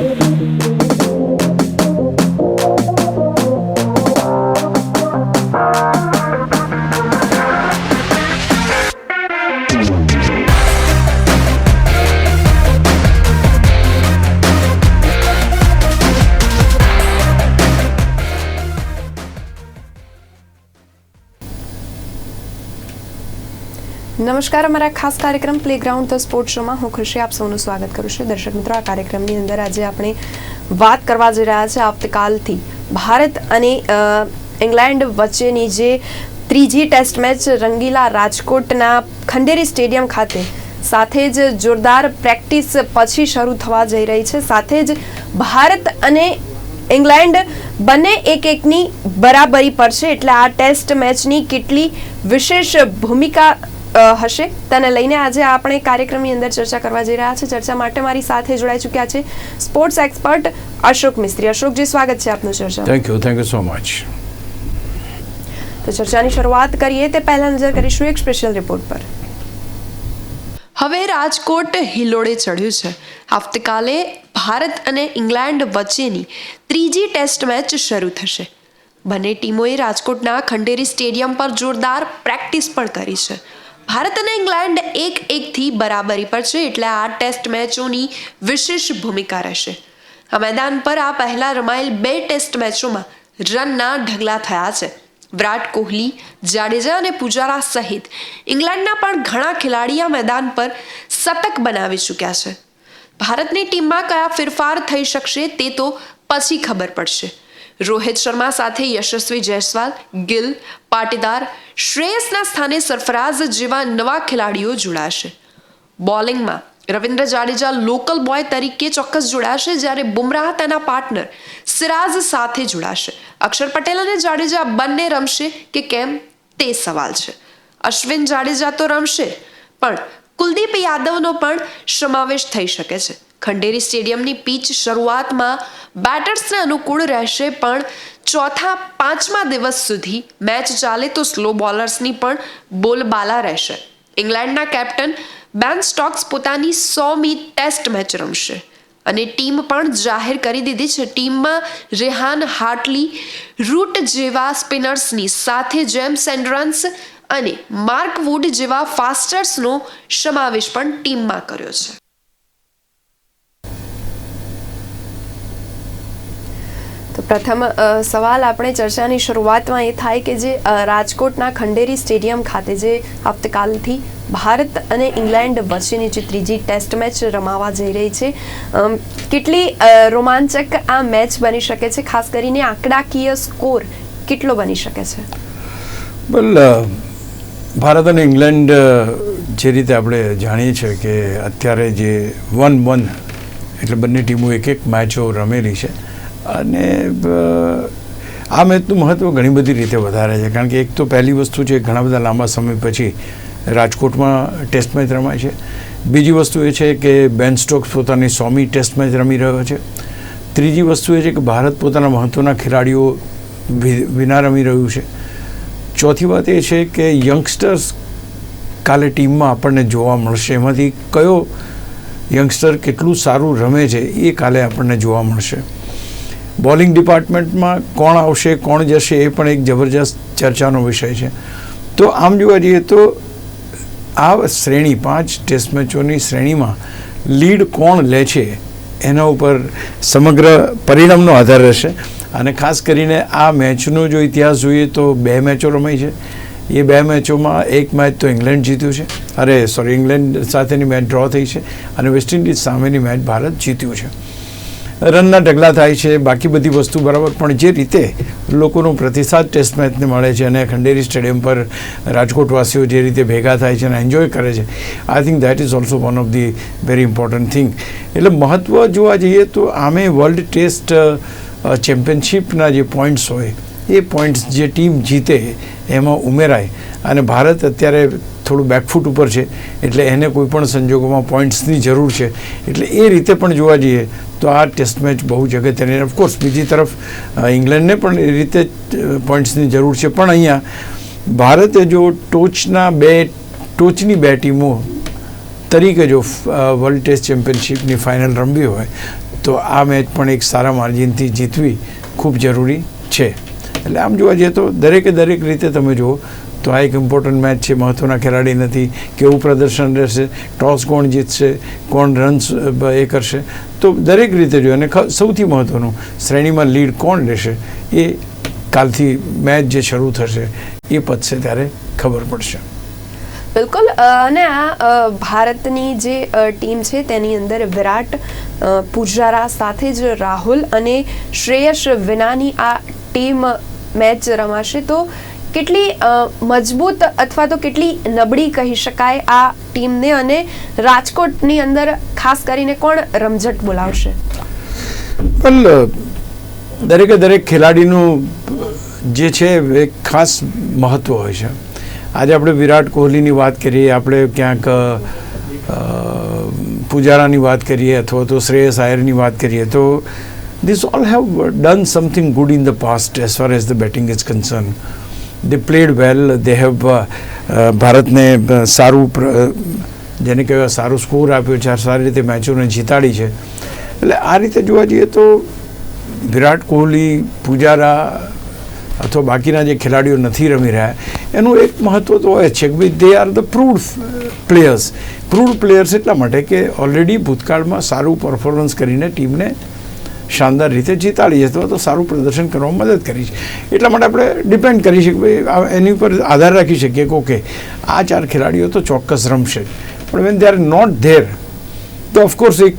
Thank you. નમસ્કાર, અમારા ખાસ કાર્યક્રમ પ્લેગ્રાઉન્ડ ધ સ્પોર્ટ શોમાં હું ખુશી આપ સૌનું સ્વાગત કરું છું. દર્શક મિત્રો, આ કાર્યક્રમની અંદર આજે આપણે વાત કરવા જઈ રહ્યા છે આવતીકાલથી. ભારત અને ઇંગ્લેન્ડ વચ્ચેની જે ત્રીજી ટેસ્ટ મેચ રંગીલા રાજકોટના ખંડેરી સ્ટેડિયમ ખાતે સાથે જ જોરદાર પ્રેક્ટિસ પછી શરૂ થવા જઈ રહી છે. સાથે જ ભારત અને ઇંગ્લેન્ડ બંને એક એકની બરાબરી પર છે. એટલે આ ટેસ્ટ મેચની કેટલી વિશેષ ભૂમિકા હશે. તેને લઈને આજે આપણે કાર્યક્રમની અંદર ચર્ચા કરવા જઈ રહ્યા છે. ચર્ચા માટે મારી સાથે જોડાઈ ચૂક્યા છે સ્પોર્ટ્સ એક્સપર્ટ અશોક મિસ્ત્રી. અશોકજી સ્વાગત છે આપનું ચર્ચા. Thank you thank you so much તો ચર્ચાની શરૂઆત કરીએ તે પહેલા નજર કરીશું એક સ્પેશિયલ રિપોર્ટ પર. હવે રાજકોટ હિલોડે ચડ્યું છે. આવતીકાલે ભારત અને ઇંગ્લેન્ડ વચ્ચેની ત્રીજી ટેસ્ટ મેચ શરૂ થશે. બંને ટીમોએ રાજકોટના ખંડેરી સ્ટેડિયમ પર જોરદાર પ્રેક્ટિસ પણ કરી છે. ભારત અને ઇંગ્લેન્ડ એક એકથી બરાબરી પર છે એટલે આ ટેસ્ટ મેચોની વિશેષ ભૂમિકા રહેશે. આ મેદાન પર આ પહેલા રમાયેલ બે ટેસ્ટ મેચોમાં રનના ઢગલા થયા છે. વિરાટ કોહલી, જાડેજા અને પુજારા સહિત ઇંગ્લેન્ડના પણ ઘણા ખેલાડી આ મેદાન પર શતક બનાવી ચૂક્યા છે. ભારતની ટીમમાં કયા ફેરફાર થઈ શકશે તે તો પછી ખબર પડશે. રોહિત શર્મા સાથે યશસ્વી જયસ્વાલ, ગિલ, પાટીદાર, શ્રેયસના સ્થાને સરફરાઝ જેવા નવા ખેલાડીઓ જોડાશે. બોલિંગમાં રવિન્દ્ર જાડેજા લોકલ બોય તરીકે ચોક્કસ જોડાશે જ્યારે બુમરાહ તેના પાર્ટનર સિરાજ સાથે જોડાશે. અક્ષર પટેલ અને જાડેજા બંને રમશે કે કેમ તે સવાલ છે. અશ્વિન જાડેજા તો રમશે, પણ કુલદીપ યાદવનો પણ સમાવેશ થઈ શકે છે. ખંડેરી સ્ટેડિયમની પીચ શરૂઆતમાં બેટર્સને અનુકૂળ રહેશે પણ ચોથા પાંચમા દિવસ સુધી મેચ ચાલે તો સ્લો બોલર્સની પણ બોલબાલા રહેશે. ઇંગ્લેન્ડના કેપ્ટન બેન સ્ટોક્સ પોતાની સોમી ટેસ્ટ મેચ રમશે અને ટીમ પણ જાહેર કરી દીધી છે. ટીમમાં રેહાન હાર્ટલી રૂટ જેવા સ્પિનર્સની સાથે જેમ્સ એન્ડરન્સ અને માર્ક વુડ જેવા ફાસ્ટર્સનો સમાવેશ પણ ટીમમાં કર્યો છે. તો પ્રથમ સવાલ આપણે ચર્ચાની શરૂઆતમાં એ થાય કે જે રાજકોટના ખંડેરી સ્ટેડિયમ ખાતે જે આવતીકાલથી ભારત અને ઇંગ્લેન્ડ વચ્ચેની જે ત્રીજી ટેસ્ટ મેચ રમાવા જઈ રહી છે અમ, કેટલી રોમાંચક આ મેચ બની શકે છે? ખાસ કરીને આંકડાકીય સ્કોર કેટલો બની શકે છે? ભારત અને ઇંગ્લેન્ડ જે રીતે આપણે જાણીએ છીએ કે અત્યારે જે વન વન એટલે બંને ટીમો એક એક મેચો રમેલી છે અને આ મેચનું મહત્ત્વ ઘણી બધી રીતે વધારે છે. કારણ કે એક તો પહેલી વસ્તુ છે, ઘણા બધા લાંબા સમય પછી રાજકોટમાં ટેસ્ટ મેચ રમાય છે. બીજી વસ્તુ એ છે કે બેન સ્ટોક્સ પોતાની સોમી ટેસ્ટ મેચ રમી રહ્યો છે. ત્રીજી વસ્તુ એ છે કે ભારત પોતાના મહત્ત્વના ખેલાડીઓ વિના રમી રહ્યું છે. ચોથી વાત એ છે કે યંગસ્ટર્સ કાલે ટીમમાં આપણને જોવા મળશે. એમાંથી કયો યંગસ્ટર કેટલું સારું રમે છે એ કાલે આપણને જોવા મળશે. બોલિંગ ડિપાર્ટમેન્ટમાં કોણ આવશે, કોણ જશે એ પણ એક જબરજસ્ત ચર્ચાનો વિષય છે. તો આમ જોવા જઈએ તો આ શ્રેણી પાંચ ટેસ્ટ મેચોની શ્રેણીમાં લીડ કોણ લે છે? એના ઉપર સમગ્ર પરિણામનો આધાર રહેશે. અને ખાસ કરીને આ મેચનો જો ઇતિહાસ જોઈએ તો બે મેચો રમાઈ છે. એ બે મેચોમાં એક મેચ તો ઇંગ્લેન્ડ જીત્યું છે. અરે સોરી ઇંગ્લેન્ડ સાથેની મેચ ડ્રો થઈ છે અને વેસ્ટ ઇન્ડિઝ સામેની મેચ ભારત જીત્યું છે. રનના ઢગલા થાય છે, બાકી બધી વસ્તુ બરાબર, પણ જે રીતે લોકોનો પ્રતિસાદ ટેસ્ટ મેચને મળે છે અને ખંડેરી સ્ટેડિયમ પર રાજકોટવાસીઓ જે રીતે ભેગા થાય છે અને એન્જોય કરે છે I think that is also one of the very important thing એટલે મહત્ત્વ જોવા જઈએ તો આમે વર્લ્ડ ટેસ્ટ ચેમ્પિયનશિપના જે પોઈન્ટ્સ હોય, એ પોઈન્ટ્સ જે ટીમ જીતે એમાં ઉમેરાય. અને ભારત અત્યારે થોડું બેકફૂટ ઉપર છે, એટલે એને કોઈ પણ સંજોગોમાં પોઈન્ટ્સની જરૂર છે. એટલે એ રીતે પણ જોવા જઈએ, તો આ ટેસ્ટ મેચ બહુ જગત્યની ઓફકોર્સ બીજી તરફ ઇંગ્લેન્ડને પણ એ રીતે પોઈન્ટ્સની જરૂર છે. પણ અહીંયા, ભારતે જો ટોચના બે, ટોચની બે ટીમો તરીકે જો વર્લ્ડ ટેસ્ટ ચેમ્પિયનશિપની ફાઇનલ રમવી હોય તો આ મેચ પણ એક સારા માર્જિનથી જીતવી ખૂબ જરૂરી છે. એટલે આમ જોવા જઈએ તો દરેકે દરેક રીતે તમે જુઓ તો આ એક ઇમ્પોર્ટન્ટ મેચ છે મહત્ત્વના ખેલાડી નથી, કેવું પ્રદર્શન રહેશે, ટોસ કોણ જીતશે, કોણ રન્સ એ કરશે. તો દરેક રીતે જોઈએ અને સૌથી મહત્ત્વનું શ્રેણીમાં લીડ કોણ લેશે એ કાલથી મેચ જે શરૂ થશે, એ પતશે ત્યારે ખબર પડશે. બિલકુલ. અને આ ભારતની જે ટીમ છે તેની અંદર વિરાટ પૂજારા સાથે જ રાહુલ અને શ્રેયસ વિનાની આ ટીમ મેચ રમાશે. તો કેટલી મજબૂત અથવા તો કેટલી નબળી કહી શકાય આ ટીમને અને રાજકોટની અંદર ખાસ કરીને કોણ રમઝટ બોલાવશે? દરેકે દરેક ખેલાડીનું જે છે એક ખાસ મહત્ત્વ હોય છે. આજે આપણે વિરાટ કોહલીની વાત કરીએ, આપણે ક્યાંક પૂજારાની વાત કરીએ અથવા તો શ્રેયસ આયરની વાત કરીએ, તો this all have done something good in the past as far as the batting is concern they played well they have ભારતને સારું જેને કહેવાય સારું સ્કોર આપ્યો છે સારી રીતે મેચોને જીતાડી છે. એટલે આ રીતે જોવા જઈએ તો વિરાટ કોહલી, પૂજારા અથવા બાકીના જે ખેલાડીઓ નથી રમી રહ્યા, એનું એક મહત્ત્વ તો હોય છે કે ભાઈ they are the proud players proud players એટલા માટે કે ઓલરેડી ભૂતકાળમાં સારું પરફોર્મન્સ કરીને ટીમને શાનદાર રીતે જીતાડી અથવા તો સારું પ્રદર્શન કરવામાં મદદ કરી છે. એટલા માટે આપણે ડિપેન્ડ કરી શકીએ ભાઈ એની ઉપર આધાર રાખી શકીએ કે ઓકે, આ ચાર ખેલાડીઓ તો ચોક્કસ રમશે. પણ when they are not there તો ઓફકોર્સ એક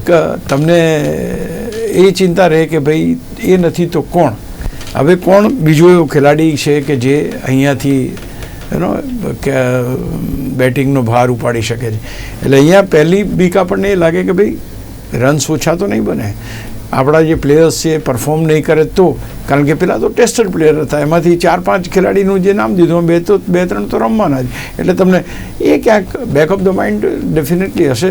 તમને એ ચિંતા રહે કે ભાઈ, એ નથી તો કોણ? હવે કોણ બીજો એવો ખેલાડી છે કે જે અહીંયાથી એનો બેટિંગનો ભાર ઉપાડી શકે છે? એટલે અહીંયા પહેલી બીક આપણને એ લાગે કે ભાઈ રન્સ ઓછા તો નહીં બને. આપણા જે પ્લેયર્સ છે પરફોર્મ નહીં કરે તો, કારણ કે પેલા તો ટેસ્ટેડ પ્લેયર હતા. એમાંથી ચાર પાંચ ખેલાડીનું જે નામ દીધું, બે તો, બે ત્રણ તો રમવાના જ. એટલે તમને એ ક્યાંક back of the mind definitely હશે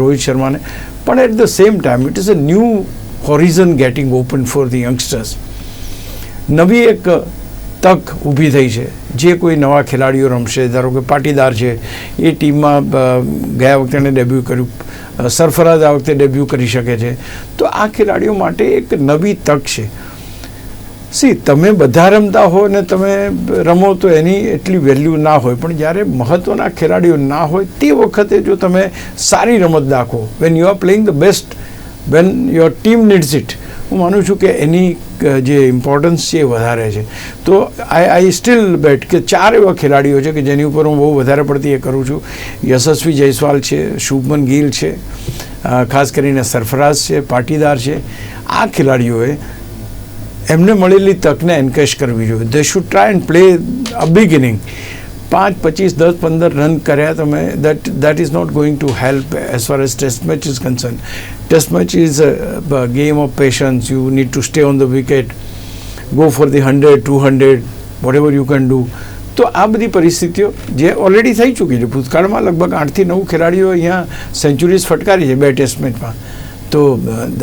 રોહિત શર્માને. પણ at the same time it is a new horizon getting open for the youngsters નવી એક તક ઊભી થઈ છે. જે કોઈ નવા ખેલાડીઓ રમશે, ધારો કે પાટીદાર છે, એ ટીમમાં ગયા વખતે એણે ડેબ્યુ કર્યું સરફરાજ આ વખતે ડેબ્યુ કરી શકે છે. તો આ ખેલાડીઓ માટે એક નવી તક છે. સી, તમે બધા રમતા હો ને તમે રમો તો એની એટલી વેલ્યુ ના હોય, પણ જ્યારે મહત્ત્વના ખેલાડીઓ ના હોય, તે વખતે જો તમે સારી રમત દાખો when you are playing the best when your team needs it હું માનું છું કે એની જે ઇમ્પોર્ટન્સ છે એ વધારે છે. તો આઈ આઈ સ્ટીલ બેટ કે ચાર એવા ખેલાડીઓ છે કે જેની ઉપર હું બહુ વધારે પડતી એ કરું છું. યશસ્વી જયસ્વાલ છે, શુભમન ગિલ છે ખાસ કરીને સરફરાઝ છે, પાટીદાર છે. આ ખેલાડીઓએ એમને મળેલી તકને એન્કેશ કરવી જોઈએ. They should try and play a big inning પાંચ, પચીસ, દસ, પંદર રન કર્યા તમે that that is not going to help as far as test match is concern test match is game of patience you need to stay on the wicket go for the hundred two hundred whatever you can do તો આ બધી પરિસ્થિતિઓ જે already થઈ ચૂકી છે. ભૂતકાળમાં લગભગ આઠથી નવ ખેલાડીઓ અહીંયા સેન્ચુરીઝ ફટકારી છે બે ટેસ્ટ મેચમાં તો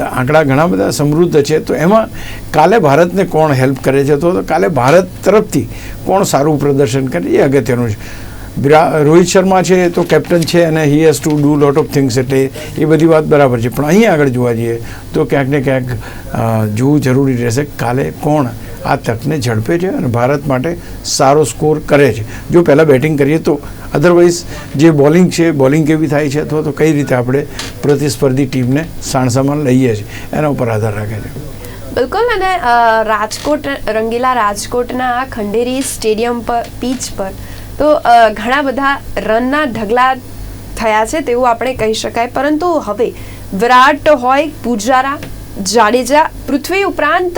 આંકડા ઘણા બધા સમૃદ્ધ છે. તો એમાં કાલે ભારતને કોણ હેલ્પ કરે છે? તો કાલે ભારત તરફથી કોણ સારું પ્રદર્શન કરે? એ અગત્યનું છે. રોહિત શર્મા છે, તો કેપ્ટન છે અને he has to do lot of things એટલે એ બધી વાત બરાબર છે. પણ અહીં આગળ જોવા જઈએ તો ક્યાંક ને ક્યાંક જોવું જરૂરી રહેશે કાલે કોણ આ તકને ઝડપે છે અને ભારત માટે સારો સ્કોર કરે છે. જો પહેલાં બેટિંગ કરીએ તો અધરવાઇઝ જે બોલિંગ છે, બોલિંગ કેવી થાય છે અથવા તો કઈ રીતે આપણે પ્રતિસ્પર્ધી ટીમને સાણસામાં લઈએ છીએ, એના ઉપર આધાર રાખે છે. બિલકુલ, અને રાજકોટ, રંગીલા રાજકોટના આ ખંડેરી સ્ટેડિયમ પર, પીચ પર, તો ઘણા બધા રનના ઢગલા થયા છે તેવું આપણે કહી શકાય. પરંતુ હવે વિરાટ હોય, પૂજારા જાડેજા, પૃથ્વી ઉપરાંત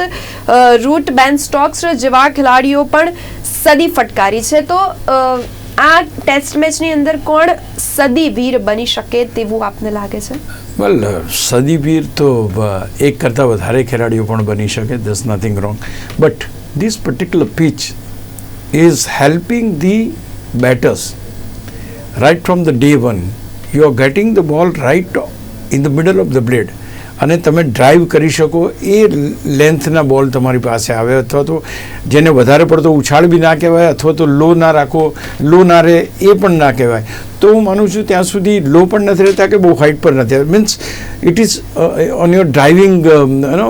રૂટ બેન સ્ટોક્સ જેવા ખેલાડીઓ પણ સદી ફટકારી છે. તો આ ટેસ્ટ મેચની અંદર કોણ સદી વીર બની શકે તેવું આપને લાગે છે? વેલ સદીવીર તો એક કરતાં વધારે ખેલાડીઓ પણ બની શકે there's nothing wrong but this particular pitch is helping the batters right from the day one you are getting the ball right in the middle of the blade અને તમે ડ્રાઈવ કરી શકો એ લેન્થના બોલ તમારી પાસે આવે. અથવા તો જેને વધારે પડતો ઉછાળ બી ના કહેવાય, અથવા તો લો ના રાખો લો ના રહે એ પણ ના કહેવાય. તો હું માનું છું ત્યાં સુધી લો પણ નથી રહેતા કે બહુ હાઇટ પર નથી means it is on your driving no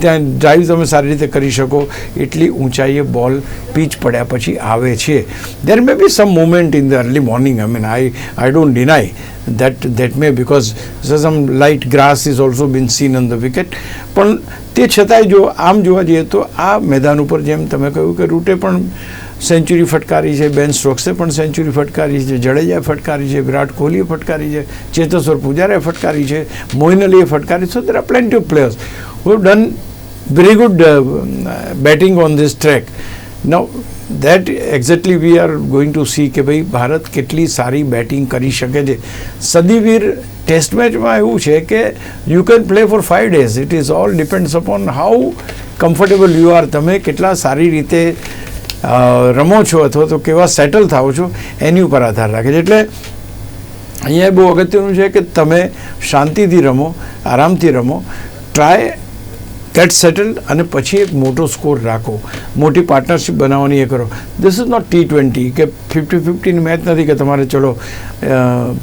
ત્યાં ડ્રાઈવ તમે સારી રીતે કરી શકો. એટલી ઊંચાઈએ બોલ પીચ પડ્યા પછી આવે છે. There may be some moment in the early morning I mean I I don't deny that that may because some light grass is also been seen on the wicket પણ તે છતાંય જો આમ જોવા જઈએ તો આ મેદાન ઉપર જેમ તમે કહ્યું કે રૂટે પણ સેન્ચુરી ફટકારી છે બેન સ્ટોક્સે પણ સેન્ચુરી ફટકારી છે જડેજાએ ફટકારી છે વિરાટ કોહલીએ ફટકારી છે ચેતેશ્વર પૂજારાએ ફટકારી છે મોઇન અલીએ ફટકારી so there are plenty of players who done very good uh, batting on this track. Now that we are going to see કે ભાઈ ભારત કેટલી સારી બેટિંગ કરી શકે છે. સદીવીર ટેસ્ટ મેચમાં એવું છે કે you can play for five days it is all depends upon how comfortable you are તમે કેટલા સારી રીતે રમો છો અથવા તો કેવા સેટલ થાઓ છો, એની ઉપર આધાર રાખે છે. એટલે અહીંયા બહુ અગત્યનું છે કે તમે શાંતિથી રમો, આરામથી રમો. ટ્રાય ગેટ સેટલ્ડ અને પછી એક મોટો સ્કોર રાખો. મોટી પાર્ટનરશિપ બનાવવાની એ કરો. This is not T twenty કે ફિફ્ટી ફિફ્ટીની મેચ નથી કે તમારે ચલો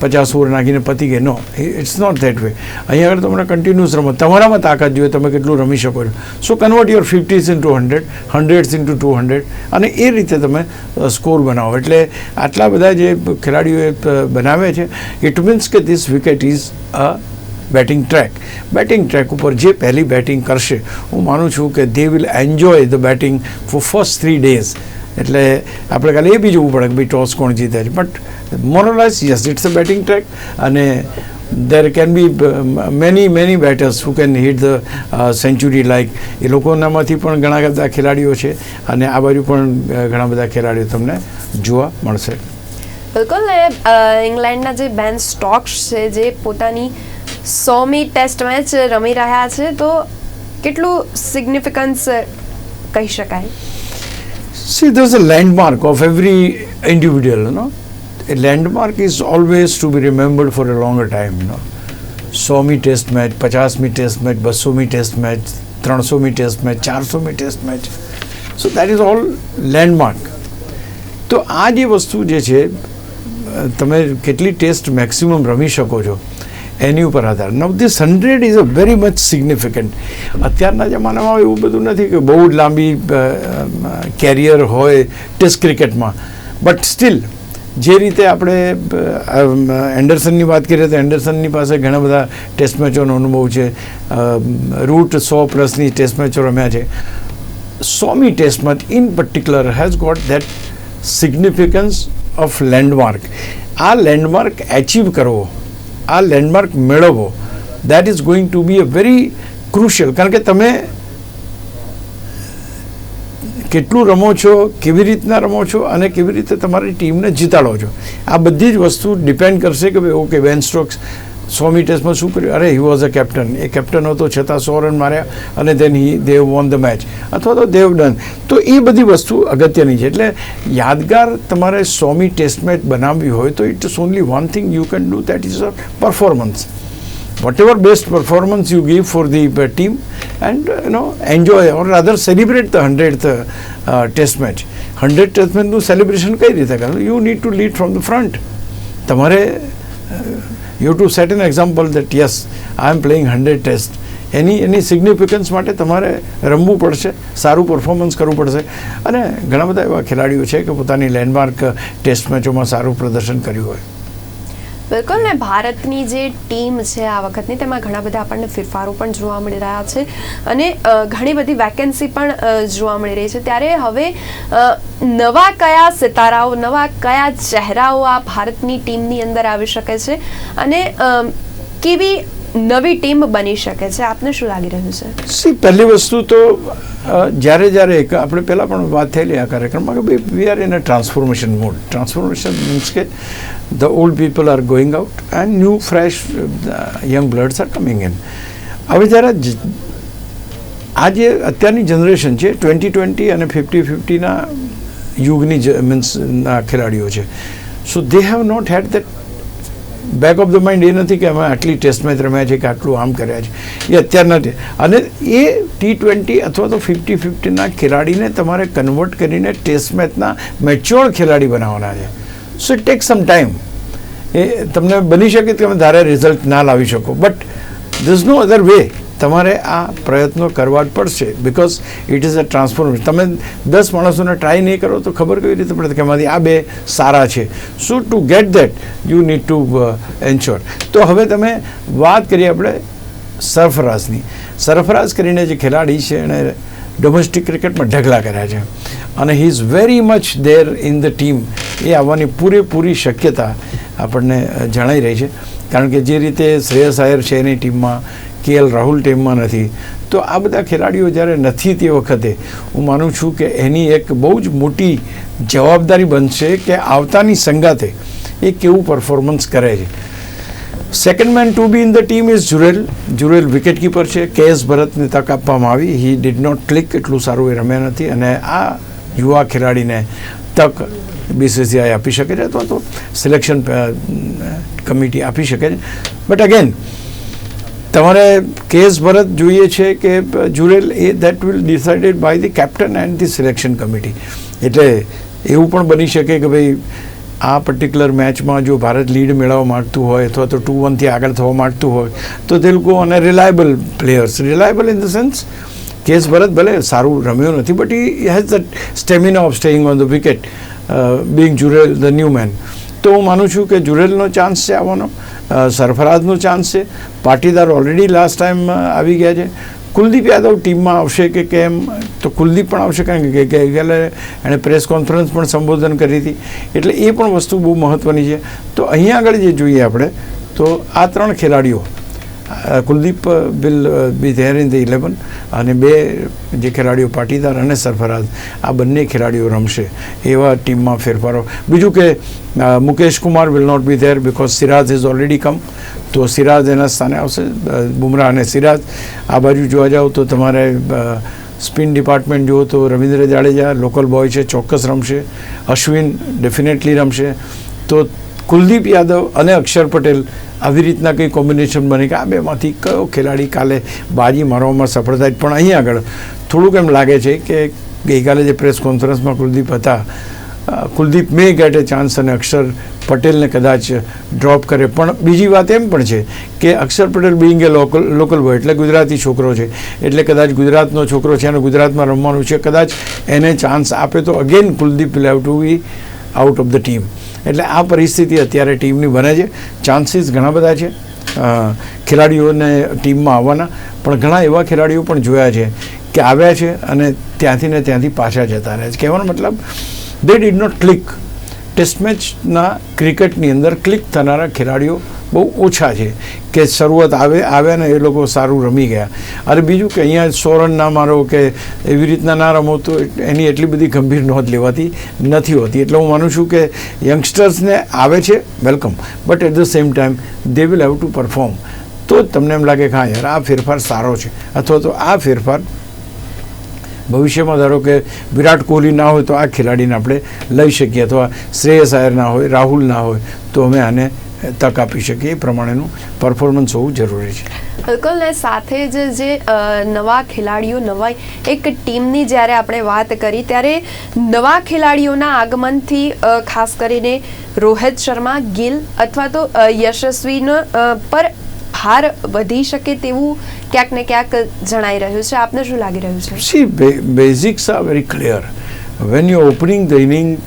પચાસ ઓવર નાખીને પતી ગઈ. No it's not that way અહીંયા આગળ તમને કન્ટિન્યુઅસ રમો તમારામાં તાકાત જોઈએ તમે કેટલું રમી શકો છો. So convert your fifties into hundred hundreds into two hundred અને એ રીતે તમે સ્કોર બનાવો. એટલે આટલા બધા જે ખેલાડીઓએ બનાવે છે ઇટ મીન્સ કે this wicket is a batting track batting track ઉપર જે પહેલી બેટિંગ કરશે, હું માનું છું કે they will enjoy the batting for first three days એટલે આપણે ખાલી એ બી જોવું પડે કે ભાઈ ટોસ કોણ જીતે છે. But moralise yes it's a batting track અને there can be many many batters who can hit the century like એ લોકોનામાંથી પણ ઘણા બધા ખેલાડીઓ છે. અને આ બાજુ પણ ઘણા બધા ખેલાડીઓ તમને જોવા મળશે. બિલકુલ ઇંગ્લેન્ડના જે બેન સ્ટોક્સ છે, જે પોતાની સોમી ટેસ્ટ મેચ રમી રહ્યા છે, તો કેટલું સિગ્નિફિકન્સ કહી શકાય? See there's a landmark of every individual no A landmark is always to be remembered for a longer time no સોમી test match પચાસમી ટેસ્ટ મેચ બસોમી ટેસ્ટ મેચ ત્રણસોમી test match ચારસોમી test match. So that is all landmark તો આ જે વસ્તુ જે છે તમે કેટલી ટેસ્ટ મેક્સિમમ રમી શકો છો? એની ઉપર આધાર. Now this hundred is a very much significant અત્યારના જમાનામાં એવું બધું નથી કે બહુ લાંબી કેરિયર હોય ટેસ્ટ ક્રિકેટમાં બટ સ્ટીલ જે રીતે આપણે એન્ડરસનની વાત કરીએ તો એન્ડરસનની પાસે ઘણા બધા ટેસ્ટ મેચોનો અનુભવ છે. રૂટ સો પ્લસની ટેસ્ટ મેચો રમ્યા છે. સોમી test match in particular has got that significance of landmark આ લેન્ડમાર્ક એચીવ કરવો આ લેન્ડમાર્ક મેળવવો. That is going to be a very crucial કારણ કે તમે કેટલું રમો છો, કેવી રીતના રમો છો અને કેવી રીતે તમારી ટીમને જીતાડો છો. આ બધી જ વસ્તુ ડિપેન્ડ કરશે કે ભાઈ ઓકે વેન સ્ટોક્સ સોમી ટેસ્ટમાં શું કર્યું? અરે હી વોઝ અ કેપ્ટન એ કેપ્ટન હતો છતાં સો રન માર્યા અને દેન હી દેવ વોન ધ મેચ અથવા તો દેવ ડન તો એ બધી વસ્તુ અગત્યની છે. એટલે યાદગાર તમારે સોમી ટેસ્ટ મેચ બનાવવી હોય તો it is only one thing you can do that is a performance whatever best performance you give for the uh, team and uh, you know enjoy or rather celebrate the 100th uh, uh, test match. 100 test નું celebration કઈ રીતે કરો you need to lead from the front તમારે you to set an example that yes I am playing hundred test એની એની significance માટે તમારે રમવું પડશે, સારું પરફોર્મન્સ કરવું પડશે. અને ઘણા બધા એવા ખેલાડીઓ છે કે પોતાની લેન્ડમાર્ક ટેસ્ટ મેચોમાં સારું પ્રદર્શન કર્યું હોય. બિલકુલ, ને ભારતની જે ટીમ છે આ વખતની, તેમાં ઘણા બધા આપણને ફેરફારો પણ જોવા મળી રહ્યા છે અને ઘણી બધી વેકેન્સી પણ જોવા મળી રહી છે. ત્યારે હવે નવા કયા સિતારાઓ, નવા કયા ચહેરાઓ આ ભારતની ટીમની અંદર આવી શકે છે અને કેવી નવી ટીમ બની શકે છે. આપને શું લાગી રહ્યું છે? સી, પહેલી વસ્તુ તો જ્યારે જ્યારે એક આપણે પહેલાં પણ વાત થયેલી આ કાર્યક્રમમાં કે ભાઈ we are in a transformation mode transformation means કે the old people are going out and new fresh young bloods are coming in હવે જ્યારે આ જે અત્યારની જનરેશન છે ટ્વેન્ટી ટ્વેન્ટી અને ફિફ્ટી ફિફ્ટીના યુગની મીન્સ ના ખેલાડીઓ છે. So they have not had that back of the mind એ નથી કે અમે આટલી ટેસ્ટ મેચ રમ્યા છે કે આટલું આમ કર્યા છે. એ અત્યારના છે. અને એ ટી ટ્વેન્ટી અથવા તો ફિફ્ટી ફિફ્ટીના ખેલાડીને તમારે કન્વર્ટ કરીને ટેસ્ટ મેચના મેચ્યોર ખેલાડી બનાવવાના છે. So it take some time એ તમને બની શકે કે તમે ધારે રિઝલ્ટ ના લાવી શકો. But there's no other way તમારે આ પ્રયત્નો કરવા જ પડશે. Because it is a transformation તમે દસ માણસોને ટ્રાય નહીં કરો તો ખબર કેવી રીતે પડે કે એમાંથી આ બે સારા છે. So to get that you need to ensure તો હવે તમે વાત કરીએ આપણે સરફરાઝની. સરફરાઝ કરીને જે ખેલાડી છે, એણે ડોમેસ્ટિક ક્રિકેટમાં ઢગલા કર્યા છે. અને he is very much there in the team એ આવવાની પૂરેપૂરી શક્યતા આપણને જણાઈ રહી છે. કારણ કે જે રીતે શ્રેયસ આયર છે એની ટીમમાં કે એલ રાહુલ ટીમમાં નથી. તો આ બધા ખેલાડીઓ જ્યારે નથી તે વખતે, હું માનું છું કે એની એક બહુ જ મોટી જવાબદારી બનશે કે આવતાની સંગાતે એ કેવું પરફોર્મન્સ કરે છે. Second man to be in the team is Jurel Jurel wicket keeper છે. કે એસ ભરતને તક આપવામાં આવી. હી ડીડ નોટ ક્લિક એટલું સારું એ રમ્યા નથી. અને આ યુવા ખેલાડીને તક બીસીસીઆઈ આપી શકે છે અથવા તો સિલેક્શન કમિટી આપી શકે છે. બટ અગેન તમારે કેસ ભરત જોઈએ છે કે જુરેલ એ that will decided by the captain and the selection committee એટલે એવું પણ બની શકે કે ભાઈ, આ પર્ટિક્યુલર મેચમાં જો ભારત લીડ મેળવવા માગતું હોય અથવા તો ટુ વનથી આગળ થવા માગતું હોય, તો તે લોકો અને reliable players reliable in the sense K S Bharat ભલે સારું રમ્યો નથી but he has the stamina of staying on the wicket being Jurel the new man તો હું માનું છું કે જુરેલનો ચાન્સ છે આવવાનો સરફરાજનો ચાન્સ છે. પાટીદાર ઓલરેડી લાસ્ટ ટાઈમ આવી ગયા છે. કુલદીપ યાદવ ટીમમાં આવશે કે કેમ? તો કુલદીપ પણ આવશે કારણ કે ગઈકાલે એણે પ્રેસ કોન્ફરન્સ પણ સંબોધન કરી હતી. એટલે એ પણ વસ્તુ બહુ મહત્ત્વની છે. તો અહીંયા આગળ જે જોઈએ આપણે, તો આ ત્રણ ખેલાડીઓ Kuldeep will be, there in the eleven અને બે જે ખેલાડીઓ પાટીદાર અને સરફરાજ આ બંને ખેલાડીઓ રમશે એવા ટીમમાં ફેરફારો. બીજું કે Mukesh Kumar will not be there because Siraj is already come તો સિરાજ એના સ્થાને આવશે બુમરાહ અને સિરાજ. આ બાજુ જોવા જાઓ તો તમારે સ્પિન ડિપાર્ટમેન્ટ જુઓ તો રવિન્દ્ર જાડેજા, લોકલ બોય છે, ચોક્કસ રમશે. અશ્વિન ડેફિનેટલી રમશે. તો કુલદીપ યાદવ અને અક્ષર પટેલ આવી રીતના કંઈ કોમ્બિનેશન બને કે આ બેમાંથી કયો ખેલાડી કાલે બાજી મારવામાં સફળ થાય પણ અહીં આગળ થોડુંક એમ લાગે છે કે ગઈકાલે જે પ્રેસ કોન્ફરન્સમાં કુલદીપ હતા Kuldeep may get a chance અને અક્ષર પટેલને કદાચ ડ્રોપ કરે. પણ બીજી વાત એમ પણ છે કે Akshar Patel being a local local boy એટલે ગુજરાતી છોકરો છે. એટલે કદાચ ગુજરાતનો છોકરો છે અને ગુજરાતમાં રમવાનું છે. કદાચ એને ચાન્સ આપે તો again Kuldeep will have to be out of the team એટલે આ પરિસ્થિતિ અત્યારે ટીમની બને છે. ચાન્સીસ ઘણા બધા છે. ખેલાડીઓને ટીમમાં આવવાના. પણ ઘણા એવા ખેલાડીઓ પણ જોયા છે કે આવ્યા છે અને ત્યાંથી ને ત્યાંથી પાછા જતા રહ્યા છે. કહેવાનો મતલબ they did not click test મેચના ક્રિકેટની અંદર ક્લિક થનારા ખેલાડીઓ બહુ ઓછા છે કે શરૂઆત આવે આવ્યા ને એ લોકો સારું રમી ગયા. અરે બીજું કે અહીંયા સો ના મારો કે એવી રીતના ના રમો તો એની એટલી બધી ગંભીર નોંધ લેવાતી નથી હોતી. એટલે હું માનું છું કે યંગસ્ટર્સને આવે છે, welcome. But at the same time they will have to perform. તો તમને એમ લાગે કે હા યાર, આ ફેરફાર સારો છે. અથવા તો આ ફેરફાર ભવિષ્યમાં ધારો કે વિરાટ કોહલી ના હોય તો આ ખેલાડીને આપણે લઈ શકીએ અથવા શ્રેયસ આયર ના હોય, રાહુલ ના હોય, તો અમે આને તક આપી શકીએ. એ પ્રમાણેનું પરફોર્મન્સ હોવું જરૂરી છે. બિલકુલ સાથે જ જે નવા ખેલાડીઓ, નવા એક ટીમની જ્યારે આપણે વાત કરી, ત્યારે નવા ખેલાડીઓના આગમનથી ખાસ કરીને રોહિત શર્મા, ગિલ અથવા તો યશસ્વીનો પર ભાર વધી શકે તેવું ક્યાંક ને ક્યાંક જણાઈ રહ્યું છે. આપને શું લાગી રહ્યું છે? See basics are very clear when you opening the innings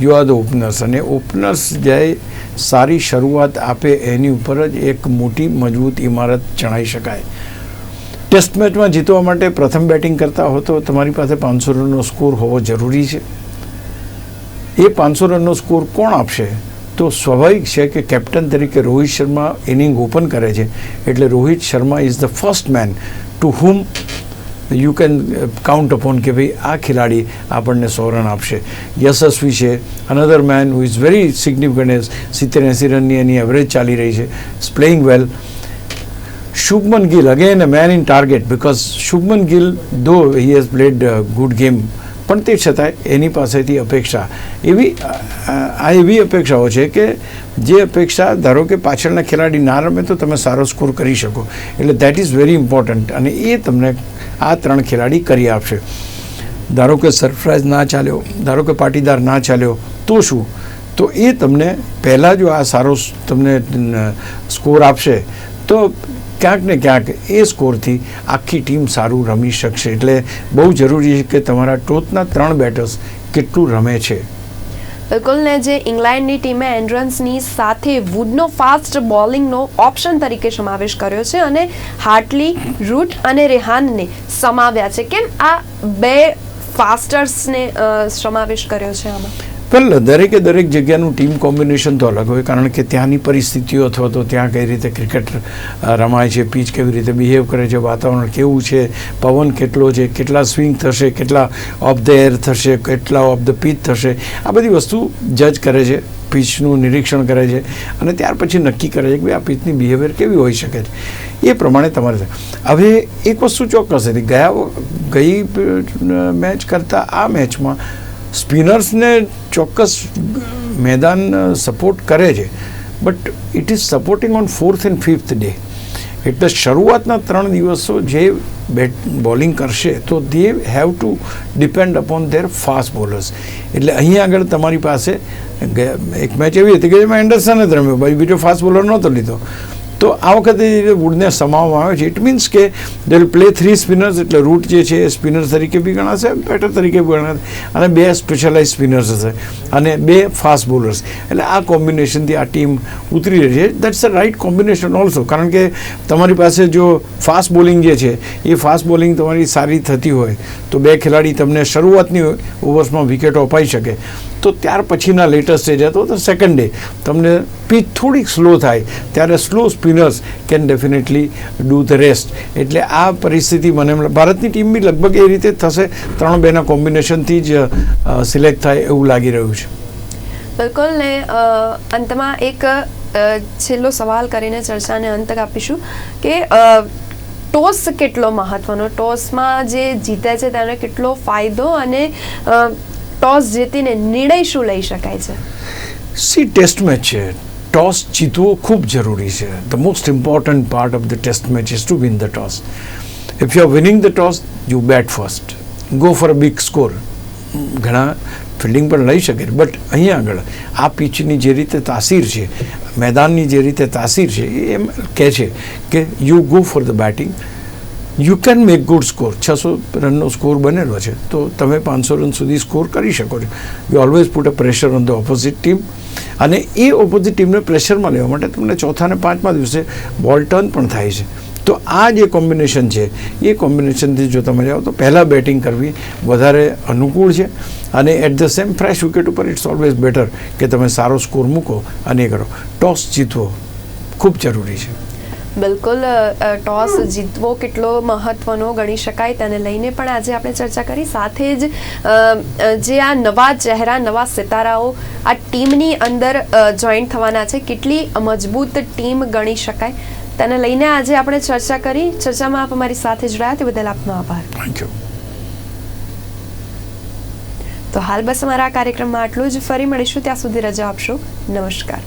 you are the openers અને ઓપનર્સ જે સારી શરૂઆત આપે એની ઉપર જ એક મોટી મજબૂત ઇમારત ચણાઈ શકાય. ટેસ્ટ મેચમાં જીતવા માટે પ્રથમ બેટિંગ કરતા હો તો તમારી પાસે પાંચસો રનનો સ્કોર હોવો જરૂરી છે. એ પાંચસો રનનો સ્કોર કોણ આપશે? તો સ્વાભાવિક છે કે કેપ્ટન તરીકે રોહિત શર્મા ઇનિંગ ઓપન કરે છે. એટલે Rohit Sharma is the first man to whom you can count upon કે ભાઈ આ ખેલાડી આપણને સો રન આપશે. યશસ્વી છે. Another man who is very significant સિત્તેર એંસી રનની એની એવરેજ ચાલી રહી છે. Playing well Shubman Gill again a man in target because Shubman Gill though he has played good game પણ તે છતાંય એની પાસેથી અપેક્ષા, એવી આ એવી અપેક્ષાઓ છે કે જે અપેક્ષા, ધારો કે પાછળના ખેલાડી ના રમે તો તમે સારો સ્કોર કરી શકો. એટલે દેટ ઇઝ વેરી ઇમ્પોર્ટન્ટ અને એ તમને આ ત્રણ ખેલાડી કરી આપશે. ધારો કે સરપ્રાઇઝ ના ચાલ્યો, ધારો કે પાટીદાર ના ચાલ્યો, તો શું? તો એ તમને પહેલાં જો આ સારો તમને સ્કોર આપશે. તો ક્યાંક ને ક્યાંક એ સ્કોરથી આખી ટીમ સારું રમી શકશે. એટલે બહુ જરૂરી છે કે તમારા ટોચના ત્રણ બેટર્સ કેટલું રમે છે. બિલકુલ, ને જે ઇંગ્લેન્ડની ટીમે એન્ડ્રન્સની સાથે વુડનો ફાસ્ટ બોલિંગનો ઓપ્શન તરીકે સમાવેશ કર્યો છે અને હાર્ટલી, રૂટ અને રેહાનને સમાવ્યા છે. કેમ આ બે ફાસ્ટર્સને સમાવેશ કર્યો છે આમાં? વેલ દરેકે દરેક જગ્યાનું ટીમ કોમ્બિનેશન તો અલગ હોય, કારણ કે ત્યાંની પરિસ્થિતિઓ અથવા તો ત્યાં કઈ રીતે ક્રિકેટ રમાય છે, પીચ કેવી રીતે બિહેવ કરે છે, વાતાવરણ કેવું છે, પવન કેટલો છે, કેટલા સ્વિંગ થશે, કેટલા ઓફ ધ એર થશે, કેટલા ઓફ ધ પીચ થશે, આ બધી વસ્તુ જજ કરે છે, પીચનું નિરીક્ષણ કરે છે અને ત્યાર પછી નક્કી કરે છે કે આ પીચની બિહેવિયર કેવી હોઈ શકે છે. એ પ્રમાણે તમારે હવે એક વસ્તુ ચોક્કસ હતી, ગયા ગઈ મેચ કરતાં આ મેચમાં સ્પિનર્સને ચોક્કસ મેદાન સપોર્ટ કરે છે. But it is supporting on fourth and fifth day. એટલે શરૂઆતના ત્રણ દિવસો જે બેટ, બોલિંગ કરશે, તો they have to depend upon their fast bowlers એટલે અહીં આગળ તમારી પાસે એક મેચ એવી હતી કે જેમાં એન્ડરસન રમ્યો. ભાઈ બીજો ફાસ્ટ બોલર નહોતો લીધો. તો આ વખતે રીતે વુડને સમાવવામાં આવે છે ઇટ મીન્સ કે they will play three spinners એટલે રૂટ જે છે એ સ્પિનર તરીકે બી ગણાશે બેટર તરીકે બી ગણાશે. અને બે સ્પેશિયલાઇઝ સ્પિનર્સ હશે અને બે ફાસ્ટ બોલર્સ એટલે આ કોમ્બિનેશનથી આ ટીમ ઉતરી રહી છે. That's a right combination also કારણ કે તમારી પાસે જો ફાસ્ટ બોલિંગ જે છે, એ ફાસ્ટ બોલિંગ તમારી સારી થતી હોય, તો બે ખેલાડી તમને શરૂઆતની ઓવર્સમાં વિકેટો અપાઈ શકે. તો ત્યાર પછીના લેટેસ્ટ સ્ટેજ હતો, તો સેકન્ડ ડે તમને પીચ થોડીક સ્લો થાય. ત્યારે slow spinners can definitely do the rest એટલે આ પરિસ્થિતિ મને ભારતની ટીમ બી લગભગ એ રીતે થશે. ત્રણ બેના કોમ્બિનેશનથી જ સિલેક્ટ થાય એવું લાગી રહ્યું છે. બિલકુલ, ને અંતમાં એક છેલ્લો સવાલ કરીને ચર્ચાને અંત આપીશું કે ટોસ કેટલો મહત્વનો? ટોસમાં જે જીતે છે, તેને કેટલો ફાયદો અને ટોસ જીતીને નિર્ણય શું લઈ શકાય છે? સી ટેસ્ટ મેચ છે. ટોસ જીતવો ખૂબ જરૂરી છે. The most important part of the test match is to win the toss if you are winning the toss you bat first go for a big score ઘણા fielding પણ લઈ શકે but અહીંયા આગળ, આ પિચની જે રીતે તાસીર છે, મેદાનની જે રીતે તાસીર છે એમ કહે છે કે you go for the batting you can make good score છસો રનનો સ્કોર બનેલો છે. તો તમે પાંચસો રન સુધી સ્કોર કરી શકો છો. You always put a pressure on the opposite team અને એ ઓપોઝિટ ટીમને પ્રેશરમાં લેવા માટે તમને ચોથા અને પાંચમા દિવસે બોલ ટર્ન પણ થાય છે. તો આ જે કોમ્બિનેશન છે, એ કોમ્બિનેશનથી જો તમે જાઓ તો પહેલાં બેટિંગ કરવી વધારે અનુકૂળ છે. અને at the same fresh wicket ઉપર ઇટ્સ ઓલવેઝ બેટર કે તમે સારો સ્કોર મૂકો અને એ કરો. ટોસ જીતવો ખૂબ જરૂરી છે. બિલકુલ ટોસ જીતવો કેટલો મહત્વનો ગણી શકાય તેને લઈને પણ આજે આપણે ચર્ચા કરી. સાથે જ જે આ નવા ચહેરા નવા સિતારાઓ આ ટીમની અંદર જોઈન્ટ થવાના છે કેટલી મજબૂત ટીમ ગણી શકાય તેને લઈને આજે આપણે ચર્ચા કરી. ચર્ચામાં આપ અમારી સાથે જોડાયા તે બદલ આપનો આભાર. થેન્ક યુ તો હાલ બસ અમારા આ કાર્યક્રમમાં આટલું જ. ફરી મળીશું ત્યાં સુધી રજા આપશો. નમસ્કાર.